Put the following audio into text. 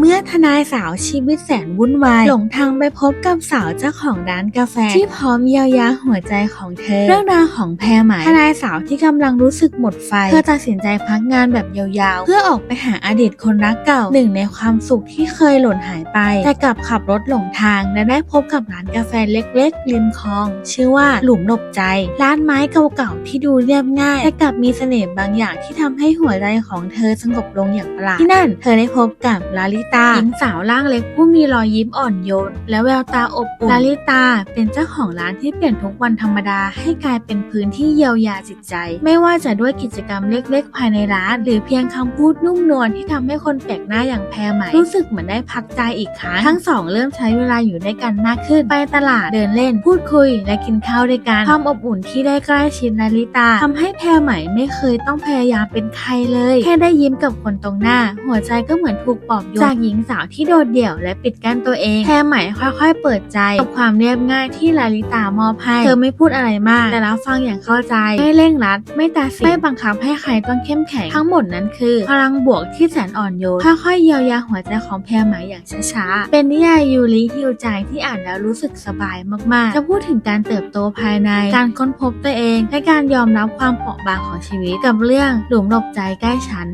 เมื่อทนายสาวชีวิตแสนวุ่นวาย หลงทางไปพบกับสาวเจ้าของร้านกาแฟ ที่พร้อมเยียวยาหัวใจของเธอ เรื่องราวของแพรไหมทนายสาวที่กำลังรู้สึกหมดไฟเธอตัดสินใจพักงานแบบยาวๆ เพื่อออกไปหาอดีตคนรักเก่าหนึ่งในความสุขที่เคยหล่นหายไป แต่กลับขับรถหลงทางและได้พบกับร้านกาแฟเล็กๆริมคลอง ชื่อว่าหลุมหลบใจ ร้านไม้เก่าๆที่ดูเรียบง่ายแต่กลับมีเสน่ห์บางอย่างที่ทำให้หัวใจของเธอสงบลงอย่างประหลาดที่นั่น เธอได้พบกับลาลิตาหญิงสาวร่างเล็กผู้มีรอยยิ้มอ่อนโยน และแววตาอบอุ่นลาลิตาเป็นเจ้าของร้านที่เปลี่ยนทุกวันธรรมดาให้กลายเป็นพื้นที่เยียวยาจิตใจ ไม่ว่าจะด้วยกิจกรรมเล็กๆ ภายในร้าน หรือเพียงคำพูดนุ่มนวลที่ทำให้คนแปลกหน้าอย่างแพรไหม่รู้สึกเหมือนได้พักใจอีกครั้งทั้งสองเริ่มใช้เวลาอยู่ด้วยกันมากขึ้นไปตลาดเดินเล่น พูดคุย และกินข้าวด้วยกันความอบอุ่นที่ได้ใกล้ชิดลาลิตาทำให้แพรไหม่ไม่เคยต้องพยายามเป็นใครเลย แค่ได้ยิ้มกับคนตรงหน้า หัวใจก็เหมือนถูกปลอบโยนจากหญิงสาวที่โดดเดี่ยวและปิดกั้นตัวเองแพรไหมค่อยๆ เปิดใจกับความเรียบง่ายที่ลาลิตามอบให้เธอไม่พูดอะไรมาก แต่รับฟังอย่างเข้าใจไม่เร่งรัด ไม่ตัดสินไม่บังคับให้ใครต้องเข้มแข็งทั้งหมดนั้นคือ พลังบวกที่แสนอ่อนโยนค่อยๆเยียวยาหัวใจของแพรไหมอย่างช้าๆเป็นนิยายยูริฮิวใจที่อ่านแล้วรู้สึกสบายมากๆ จะพูดถึงการเติบโตภายใน การค้นพบตัวเองและการยอมรับความเปราะบางของชีวิตกับเรื่องหลุมหลบใจใกล้ฉัน